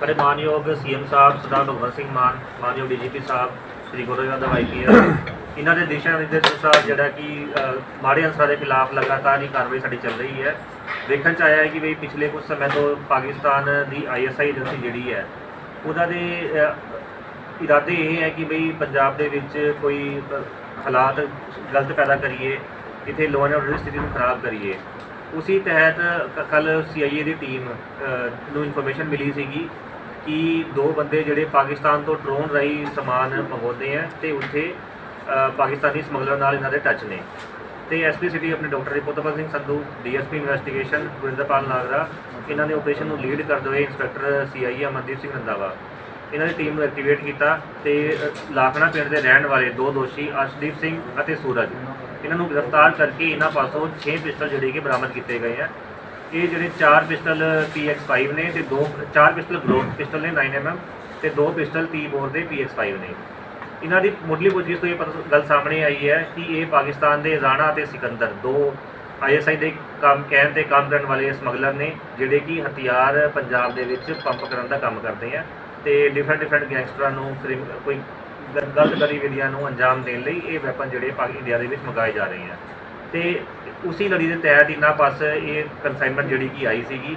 ਸਾਡੇ ਮਾਨਯੋਗ ਸੀਐਮ ਸਾਹਿਬ ਸਰਦਾਰ ਭਗਵੰਤ ਸਿੰਘ ਮਾਨ, ਮਾਨਯੋਗ ਡੀਜੀਪੀ ਸਾਹਿਬ, ਸ੍ਰੀ ਗੁਰੂ ਗ੍ਰੰਥ ਆਈਪੀਐਸ ਇਹਨਾਂ ਦੇ ਦਿਸ਼ਾ ਨਿਰਦੇਸ਼ ਅਨੁਸਾਰ ਜਿਹੜਾ ਕਿ ਮਾੜੇ ਅੰਸਰਾਂ ਦੇ ਖਿਲਾਫ ਲਗਾਤਾਰ ਹੀ ਕਾਰਵਾਈ ਸਾਡੀ ਚੱਲ ਰਹੀ ਹੈ। ਦੇਖਣ ਚ ਆਇਆ ਹੈ ਕਿ ਵੀ ਪਿਛਲੇ ਕੁਝ ਸਮੇਂ ਤੋਂ ਪਾਕਿਸਤਾਨ ਦੀ ਆਈਐਸਆਈ ਏਜੰਸੀ ਜਿਹੜੀ ਹੈ ਉਹਨਾਂ ਦੇ ਇਰਾਦੇ ਇਹ ਹੈ ਕਿ ਬਈ ਪੰਜਾਬ ਦੇ ਵਿੱਚ ਕੋਈ ਹਾਲਾਤ ਗਲਤ ਪੈਦਾ ਕਰੀਏ, ਇੱਥੇ ਲੋਅ ਐਂਡ ਆਰਡਰ ਦੀ ਸਥਿਤੀ ਨੂੰ ਖਰਾਬ ਕਰੀਏ। ਉਸੇ ਤਹਿਤ ਕੱਲ ਸੀਆਈਏ ਦੀ ਟੀਮ ਨੂੰ ਇਨਫੋਰਮੇਸ਼ਨ ਮਿਲੀ ਸੀਗੀ ਕਿ ਦੋ ਬੰਦੇ ਜਿਹੜੇ ਪਾਕਿਸਤਾਨ ਤੋਂ ਡਰੋਨ ਰਾਹੀਂ ਸਮਾਨ ਮੰਗਵਾਉਂਦੇ ਆ ਤੇ ਉੱਥੇ ਪਾਕਿਸਤਾਨੀ ਸਮਗਲਰ ਨਾਲ ਇਹਨਾਂ ਦੇ ਟੱਚ ਨੇ। ਤੇ ਐਸਪੀ ਸਿਟੀ ਆਪਣੇ doctor Ripotpal Singh Sandhu DSP investigation Gurinderpal Nagra, ਇਹਨਾਂ ਨੇ ਆਪਰੇਸ਼ਨ ਨੂੰ ਲੀਡ ਕਰਦੇ ਹੋਏ ਇੰਸਪੈਕਟਰ ਸੀਆਈਏ ਅਮਨਦੀਪ ਸਿੰਘ ਰੰਦਾਵਾ ਇਹਨਾਂ ਦੀ ਟੀਮ ਨੂੰ ਐਕਟੀਵੇਟ ਕੀਤਾ ਤੇ ਲਾਖਣਾ ਪਿੰਡ ਦੇ ਰਹਿਣ ਵਾਲੇ ਦੋ ਦੋਸ਼ੀ ਅਰਸ਼ਦੀਪ ਸਿੰਘ ਅਤੇ ਸੂਰਜ, ਇਹਨਾਂ ਨੂੰ ਗ੍ਰਿਫਤਾਰ ਕਰਕੇ ਇਹਨਾਂ ਪਾਸੋਂ 6 ਪਿਸਟਲ ਜਿਹੜੇ ਕਿ ਬਰਾਮਦ ਕੀਤੇ ਗਏ ਆ। ਇਹ ਜਿਹੜੇ ਚਾਰ ਪਿਸਟਲ PX5 ਨੇ ਤੇ ਦੋ ਚਾਰ ਪਿਸਟਲ ਗਲੋਕ ਪਿਸਟਲ ਨੇ 9mm ਤੇ ਦੋ ਪਿਸਟਲ ਟੀ ਬੋਰ ਦੇ PX5 ਨੇ। ਇਹਨਾਂ ਦੀ ਮੁੱਢਲੀ ਪੁੱਛਗਿੱਛ ਤੋਂ ਇਹ ਪਤਾ ਗੱਲ ਸਾਹਮਣੇ ਆਈ ਹੈ ਕਿ ਇਹ ਪਾਕਿਸਤਾਨ ਦੇ ਰਾਣਾ ਤੇ ਸਿਕੰਦਰ, ਦੋ ਆਈਐਸਆਈ ਦੇ ਕੰਮ ਕਹਿਣ ਤੇ ਕੰਮ ਕਰਨ ਵਾਲੇ ਸਮਗਲਰ ਨੇ, ਜਿਹੜੇ ਕਿ ਹਥਿਆਰ ਪੰਜਾਬ ਦੇ ਵਿੱਚ ਪੰਪ ਕਰਨ ਦਾ ਕੰਮ ਕਰਦੇ ਆ ਤੇ ਡਿਫਰੈਂਟ ਡਿਫਰੈਂਟ ਗੈਂਗਸਟਰਾਂ ਨੂੰ ਕ੍ਰਿਮ- ਕੋਈ ਗ- ਗਲਤ ਗਤੀਵਿਧੀਆਂ ਨੂੰ ਅੰਜਾਮ ਦੇਣ ਲਈ ਇਹ ਵੈਪਨ ਜਿਹੜੇ ਪਾਕ ਇੰਡੀਆ ਦੇ ਵਿੱਚ ਮੰਗਾਏ ਜਾ ਰਹੇ ਆ। ਤੇ ਉਸੇ ਲੜੀ ਦੇ ਤਹਿਤ ਇਹਨਾਂ ਪਾਸ ਇਹ ਕਨਸਾਈਨਮੈਂਟ ਜਿਹੜੀ ਕਿ ਆਈ ਸੀਗੀ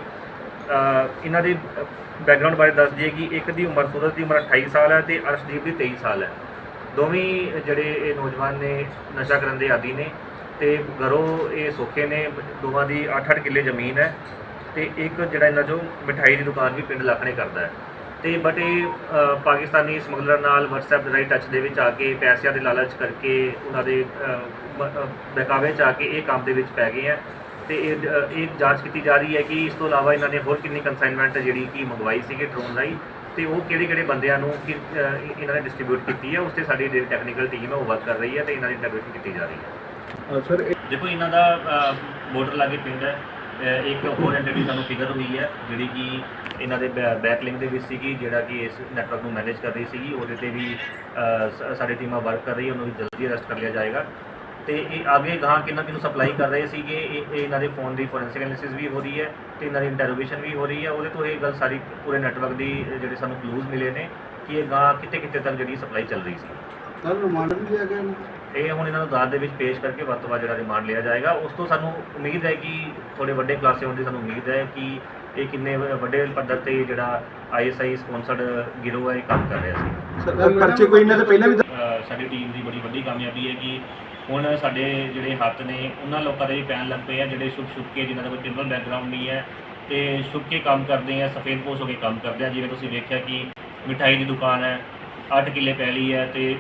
ਇਹਨਾਂ ਦੇ ਬੈਕਗ੍ਰਾਉਂਡ ਬਾਰੇ ਦੱਸ ਦਈਏ ਕਿ ਇੱਕ ਦੀ ਉਮਰ ਸੂਰਜ ਦੀ ਉਮਰ 28 ਸਾਲ ਹੈ ਤੇ ਅਰਸ਼ਦੀਪ ਦੀ 23 ਸਾਲ ਹੈ। ਦੋਵੇਂ ਜਿਹੜੇ ਇਹ ਨੌਜਵਾਨ ਨੇ ਨਸ਼ਾ ਕਰਨ ਦੇ ਆਦੀ ਨੇ ਤੇ ਘਰੋਂ ਇਹ ਸੌਖੇ ਨੇ, ਦੋਵਾਂ ਦੀ 8-8 ਕਿੱਲੇ ਜ਼ਮੀਨ ਹੈ ਤੇ ਇੱਕ ਜਿਹੜਾ ਇਹਨਾਂ ਚੋਂ ਮਿਠਾਈ ਦੀ ਦੁਕਾਨ ਵੀ ਪਿੰਡ ਲੱਖਣੇ ਕਰਦਾ ਹੈ। ਤੇ ਬਟ ਇਹ ਅ, ਪਾਕਿਸਤਾਨੀ ਸਮਗਲਰ ਨਾਲ WhatsApp ਦੇ ਰਾਹੀਂ ਟੱਚ ਦੇ ਵਿੱਚ ਆ ਕੇ ਪੈਸਿਆਂ ਦੇ ਲਾਲਚ ਕਰਕੇ ਉਹਨਾਂ ਦੇ ਅ, ਬਹਿਕਾਵੇ ਚ ਆ ਕੇ ਇਹ ਕੰਮ ਦੇ ਵਿੱਚ ਪੈ ਗਏ ਆ। ਤੇ ਇਹ ਅ, ਇਹ ਜਾਂਚ ਕੀਤੀ ਜਾ ਰਹੀ ਹੈ ਕਿ ਇਸ ਤੋਂ ਇਲਾਵਾ ਇਹਨਾਂ ਨੇ ਹੋਰ ਕਿੰਨੀ ਕਨਸਾਈਨਮੈਂਟ ਜਿਹੜੀ ਕਿ ਮੰਗਵਾਈ ਸੀਗੀ ਡਰੋਨ ਰਾਹੀਂ ਤੇ ਉਹ ਕਿਹੜੇ ਕਿਹੜੇ ਬੰਦਿਆਂ ਨੂੰ ਕਿ ਅ, ਇਹਨਾਂ ਨੇ ਡਿਸਟ੍ਰੀਬਿਊਟ ਕੀਤੀ ਹੈ ਉਸ ਤੇ ਸਾਡੀ ਜਿਹੜੀ ਟੈਕਨੀਕਲ ਟੀਮ ਹੈ ਉਹ ਵਰਕ ਕਰ ਰਹੀ ਹੈ ਤੇ ਇਹਨਾਂ ਦੀ ਇੰਟਰਵਿਊਸ਼ਨ ਕੀਤੀ ਜਾ ਰਹੀ ਹੈ। ਸਰ ਦੇਖੋ ਇਹਨਾਂ ਦਾ ਬਾਰਡਰ ਲਾਗੇ ਪਿੰਡ ਹੈ ਇੱਕ ਹੋਰ ਐਂਟੀਟੀ ਸਾਨੂੰ ਫਿਗਰ ਹੋਈ ਹੈ, ਜਿਹੜੀ ਕਿ ਇਹਨਾਂ ਦੇ ਬੈਕ ਲਿੰਕ ਦੇ ਵਿੱਚ ਸੀਗੀ, ਜਿਹੜਾ ਕਿ ਇਸ ਨੈਟਵਰਕ ਨੂੰ ਮੈਨੇਜ ਕਰ ਰਹੀ ਸੀਗੀ, ਉਹਦੇ ਤੇ ਵੀ ਸਾਡੀ ਟੀਮਾਂ ਵਰਕ ਕਰ ਰਹੀ ਹੈ ਉਹਨੂੰ ਵੀ ਜਲਦੀ ਅਰੈਸਟ ਕਰ ਲਿਆ ਜਾਏਗਾ। ਤੇ ਇਹ ਅੱਗੇ ਗਾਂ ਕਿੰਨਾ ਕਿਨੂੰ ਸਪਲਾਈ ਕਰ ਰਹੇ ਸੀਗੇ, ਇਹ ਇਹਨਾਂ ਦੇ ਫੋਨ ਦੀ ਫੋਰੈਂਸਿਕ ਐਨਾਲਿਸਿਸ ਵੀ ਹੋ ਰਹੀ ਹੈ, ਤੇ ਇਹਨਾਂ ਦੀ ਇੰਟਰੋਗੇਸ਼ਨ ਵੀ ਹੋ ਰਹੀ ਹੈ, ਉਹਦੇ ਤੋਂ ਇਹ ਗੱਲ ਸਾਰੀ ਪੂਰੇ ਨੈਟਵਰਕ ਦੀ, ਜਿਹੜੇ ਸਾਨੂੰ ਕਲੂਜ਼ ਮਿਲੇ ਨੇ, ਕਿ ਇਹ ਗਾਂ ਕਿੱਥੇ ਕਿੱਥੇ ਤੱਕ ਜਿਹੜੀ ਸਪਲਾਈ ਚੱਲ ਰਹੀ ਸੀ। ਕੱਲ ਰਿਮਾਂਡ ਵੀ ਲਿਆ ਗਿਆ ਨਾ ਇਹ ਹੁਣ ਇਹਨਾਂ ਨੂੰ ਅਦਾਲਤ ਦੇ ਵਿੱਚ ਪੇਸ਼ ਕਰਕੇ ਵੱਧ ਤੋਂ ਵੱਧ ਜਿਹੜਾ ਰਿਮਾਂਡ ਲਿਆ ਜਾਏਗਾ। ਉਸ ਤੋਂ ਸਾਨੂੰ ਉਮੀਦ ਹੈ ਕਿ ਥੋੜੇ ਵੱਡੇ ਕਲਾਸੇ ਹੋਣ ਦੀ ਸਾਨੂੰ ਉਮੀਦ ਹੈ ਕਿ ਇਹ ਕਿੰਨੇ ਵੱਡੇ ਪੱਧਰ ਤੇ ਜਿਹੜਾ ਆਈਐਸਆਈ ਸਪਾਂਸਰਡ ਗਿਰੋਹ ਹੈ ਇਹ ਕੰਮ ਕਰ ਰਿਹਾ ਸੀ। ਸਰ ਪਰਚੇ ਕੋਈ ਇਹਨਾਂ ਦੇ ਪਹਿਲਾਂ ਵੀ ਸਾਡੀ ਟੀਮ ਦੀ ਬੜੀ ਵੱਡੀ ਕਾਮਯਾਬੀ ਹੈ ਕਿ ਹੁਣ ਸਾਡੇ ਜਿਹੜੇ ਹੱਥ ਨੇ ਉਹਨਾਂ ਲੋਕਾਂ ਦੇ ਵੀ ਪੈਣ ਲੱਗ ਪਏ ਆ ਜਿਹੜੇ ਛੁਪ ਛੁਪ ਕੇ ਜਿਨ੍ਹਾਂ ਦਾ ਕੋਈ ਕ੍ਰਿਮੀਨਲ ਬੈਕਗ੍ਰਾਉਂਡ ਨਹੀਂ ਹੈ ਤੇ ਛੁਪ ਕੇ ਕੰਮ ਕਰਦੇ ਆ ਸਫੇਦ ਪੋਸ਼ ਹੋ ਕੇ ਕੰਮ ਕਰਦੇ ਆ। ਜਿਵੇਂ ਤੁਸੀਂ ਵੇਖਿਆ ਕਿ ਮਿਠਾਈ ਦੀ ਦੁਕਾਨ ਹੈ 8 ਕਿੱਲੇ ਪੈਲੀ ਹੈ ਤੇ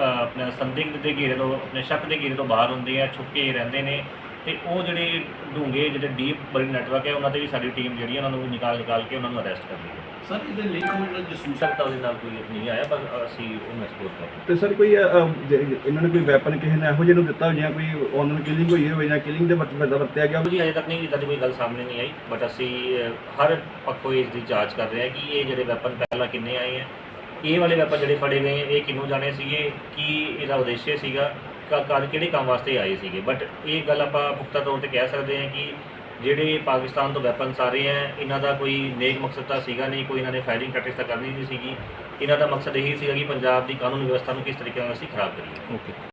ਆਪਣਾ ਸੰਦਿਗਧ ਦੇ ਘੇਰੇ ਤੋਂ ਆਪਣੇ ਸ਼ੱਕ ਦੇ ਘੇਰੇ ਤੋਂ ਬਾਹਰ ਹੁੰਦੇ ਆ ਛੁਪ ਕੇ ਰਹਿੰਦੇ ਨੇ। ਤੇ ਉਹ ਜਿਹੜੇ ਡੂੰਘੇ ਜਿਹੜੇ ਡੀਪ ਬੜੀ ਨੈਟਵਰਕ ਹੈ ਉਹਨਾਂ ਤੇ ਵੀ ਸਾਡੀ ਟੀਮ ਜਿਹੜੀ ਹੈ ਉਹਨਾਂ ਨੂੰ ਨਿਕਾਲ ਨਿਕਾਲ ਕੇ ਉਹਨਾਂ ਨੂੰ ਅਰੈਸਟ ਕਰ ਰਹੀ ਹੈ ਸਰ ਇਹਦੇ ਲਿੰਕ ਮਤਲਬ ਜਸੂਸ ਸਕਤਾ ਉਹਦੇ ਨਾਲ ਕੋਈ ਨਹੀਂ ਆਇਆ ਪਰ ਅਸੀਂ ਉਹਨੂੰ ਐਕਸਪੋਜ਼ ਕਰ ਰਹੇ ਹਾਂ ਤੇ ਸਰ ਕੋਈ ਅਹ, ਜੇ ਇਹਨਾਂ ਨੇ ਕੋਈ ਵੈਪਨ ਕਿਸੇ ਨੇ ਇਹੋ ਜਿਹੇ ਨੂੰ ਦਿੱਤਾ ਜਾਂ ਕੋਈ ਉਹਨਾਂ ਨੂੰ ਕਿਲਿੰਗ ਹੋਈ ਹੋਵੇ ਜਾਂ ਕਿਲਿੰਗ ਦੇ ਵਰਤ- ਵਰਤ- ਵਰਤਿਆ ਗਿਆ ਹੋਵੇ? ਜੀ ਅਜੇ ਤੱਕ ਨਹੀਂ ਇਦਾਂ ਦੀ ਕੋਈ ਗੱਲ ਸਾਹਮਣੇ ਨਹੀਂ ਆਈ ਬਟ ਅਸੀਂ ਅਹ, ਹਰ ਪੱਖੋਂ ਇਸ ਦੀ ਜਾਂਚ ਕਰ ਰਹੇ ਹਾਂ ਕਿ ਇਹ ਜਿਹੜੇ ਵੈਪਨ ਪਹਿਲਾਂ ਕਿੰਨੇ ਆਏ ਹੈ ਇਹ ਵਾਲੇ ਵੈਪਨ ਜਿਹੜੇ ਫੜੇ ਗਏ ਇਹ ਕਿੰਨੂੰ ਜਾਣੇ ਸੀਗੇ, ਕੀ ਇਹਦਾ ਉਦੇਸ਼ ਸੀਗਾ, ਕ- ਕਦ ਕਿਹੜੇ ਕੰਮ ਵਾਸਤੇ ਆਏ ਸੀਗੇ? ਬਟ ਇਹ ਗੱਲ ਆਪਾਂ ਪੁਖਤਾ ਤੌਰ ਤੇ ਕਹਿ ਸਕਦੇ ਹਾਂ ਕਿ ਜਿਹੜੇ ਪਾਕਿਸਤਾਨ ਤੋਂ ਵੈਪਨਸ ਆ ਰਹੇ ਹੈ ਇਹਨਾਂ ਦਾ ਕੋਈ ਨੇਕ ਮਕਸਦ ਤਾਂ ਸੀਗਾ ਨਹੀਂ, ਕੋਈ ਇਹਨਾਂ ਨੇ ਫਾਇਰਿੰਗ ਪ੍ਰੈਕਟਿਸ ਤਾਂ ਕਰਨੀ ਨਹੀਂ ਸੀਗੀ। ਇਹਨਾਂ ਦਾ ਮਕਸਦ ਇਹੀ ਸੀਗਾ ਕਿ ਪੰਜਾਬ ਦੀ ਕਾਨੂੰਨ ਵਿਵਸਥਾ ਨੂੰ ਕਿਸ ਤਰੀਕੇ ਨਾਲ ਅਸੀਂ ਖਰਾਬ ਕਰੀਏ। ਓਕੇ